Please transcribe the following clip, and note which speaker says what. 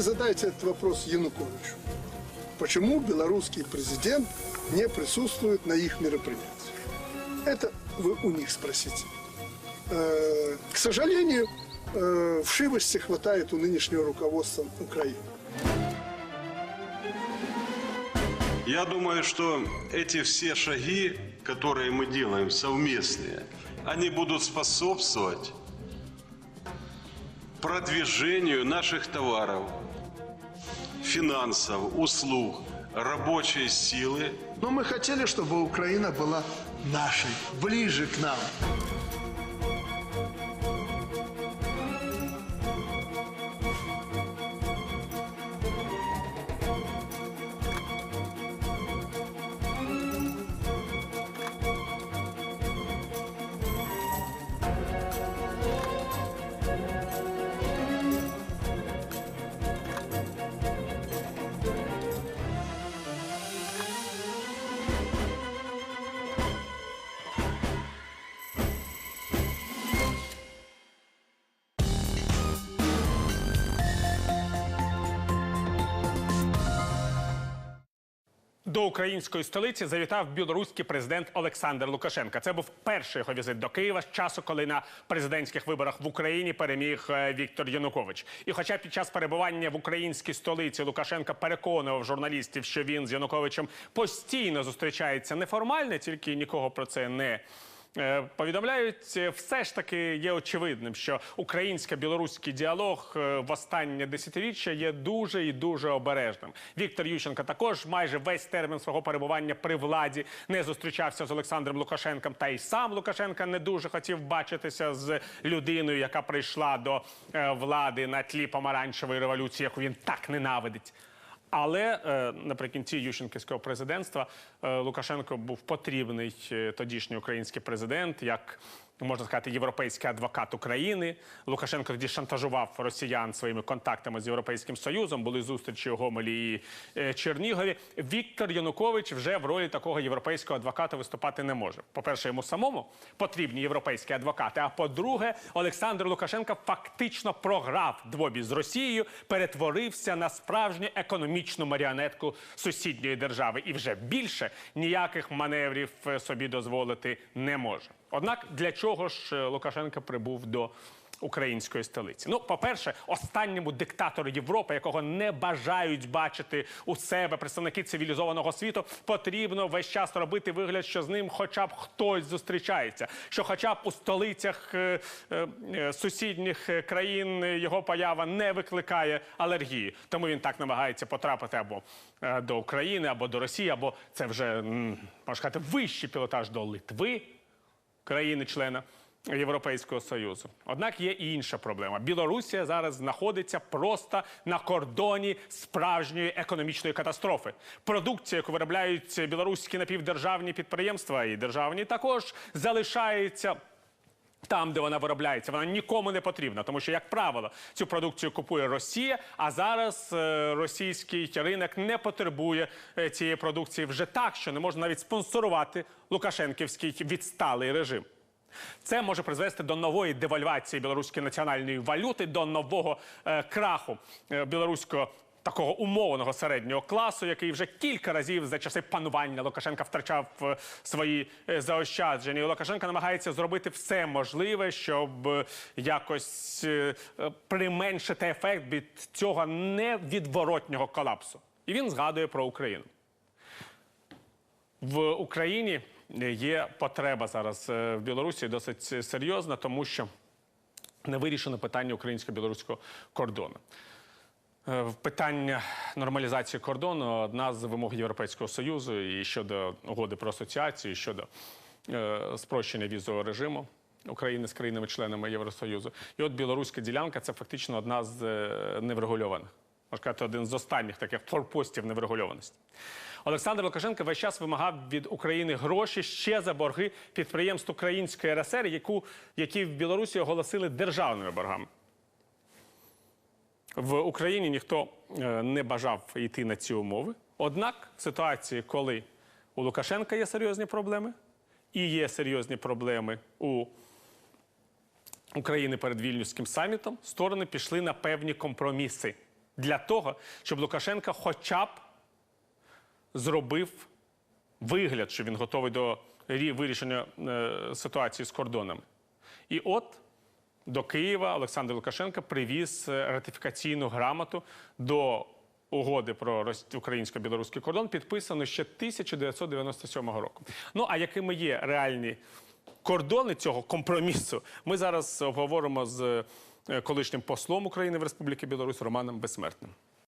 Speaker 1: задайте этот вопрос Януковичу. Почему белорусский президент не присутствует на их мероприятиях? Это вы у них спросите. Э, К сожалению, э, вшивости хватает у нынешнего руководства Украины.
Speaker 2: Я думаю, что эти все шаги, которые мы делаем совместные, они будут способствовать продвижению наших товаров, финансов, услуг, рабочей силы
Speaker 1: Но мы хотели, чтобы Украина была нашей, ближе к нам.
Speaker 3: До української столиці завітав білоруський президент Олександр Лукашенко. Це був перший його візит до Києва з часу, коли на президентських виборах в Україні переміг е, Віктор Янукович. І хоча під час перебування в українській столиці Лукашенко переконував журналістів, що він з Януковичем постійно зустрічається неформально, тільки нікого про це не. Е, Повідомляють, е, все ж таки є очевидним, що українсько-білоруський діалог е, в останнє десятиріччя є дуже і дуже обережним. Віктор Ющенко також майже весь термін свого перебування при владі не зустрічався з Олександром Лукашенком. Та й сам Лукашенко не дуже хотів бачитися з людиною, яка прийшла до влади на тлі помаранчевої революції, яку він так ненавидить. Але е, наприкінці Ющенківського президентства е, Лукашенко був потрібний е, тодішній український президент, як можна сказати, європейський адвокат України. Лукашенко тоді шантажував росіян своїми контактами з Європейським Союзом. Були зустрічі у Гомелі і е, Чернігові. Віктор Янукович вже в ролі такого європейського адвоката виступати не може. По-перше, йому самому потрібні європейські адвокати. А по-друге, Олександр Лукашенко фактично програв двобій з Росією, перетворився на справжню економічну маріонетку сусідньої держави, і вже більше ніяких маневрів е, собі дозволити не може. Однак для чого ж е, Лукашенко прибув до української столиці? Ну, по-перше, останньому диктатору Європи, якого не бажають бачити у себе представники цивілізованого світу, потрібно весь час робити вигляд, що з ним хоча б хтось зустрічається, що хоча б у столицях е, е, сусідніх країн його поява не викликає алергії. Тому він так намагається потрапити або до України, або до Росії, або це вже можна сказати, вищий пілотаж до Литви країни-члена Європейського Союзу. Однак є і інша проблема. Білорусія зараз знаходиться просто на кордоні справжньої економічної катастрофи. Продукція, яку виробляють білоруські напівдержавні підприємства і державні, також залишається. Там, де вона виробляється, вона нікому не потрібна, тому що, як правило, цю продукцію купує Росія. А зараз е, російський ринок не потребує е, цієї продукції вже так, що не можна навіть спонсорувати Лукашенківський відсталий режим. Це може призвести до нової девальвації білоруської національної валюти, до нового е, краху е, білоруського. Такого умовного середнього класу, який вже кілька разів за часи панування Лукашенка втрачав е, свої е, заощадження. І Лукашенко намагається зробити все можливе, щоб е, якось применшити ефект від цього невідворотнього колапсу. І він згадує про Україну. В Україні є потреба зараз в Білорусі досить серйозна, тому що не вирішено питання українсько-білоруського кордону. Е, Питання нормалізації кордону одна з вимог Європейського Союзу і щодо угоди про асоціацію, і щодо е, спрощення візового режиму України з країнами-членами Євросоюзу. І от білоруська ділянка це фактично одна з е, неврегульованих. Можна сказати, один з останніх таких форпостів неврегульованості. Олександр Лукашенко весь час вимагав від України гроші ще за борги підприємств Української РСР, яку, які в Білорусі оголосили державними боргами. В Україні ніхто е, не бажав йти на ці умови. Однак, в ситуації, коли у Лукашенка є серйозні проблеми, і є серйозні проблеми у України перед Вільнюським самітом, сторони пішли на певні компроміси. для того, щоб Лукашенко хоча б зробив вигляд, що він готовий до рі- вирішення е, ситуації з кордонами. І от до Києва Олександр Лукашенко привіз е, ратифікаційну грамоту до угоди про українсько-білоруський кордон, підписану ще 1997 року. Ну а якими є реальні кордони цього компромісу, ми зараз обговоримо з е, колишнім послом України в Республіки Білорусь Романом Безсмертним.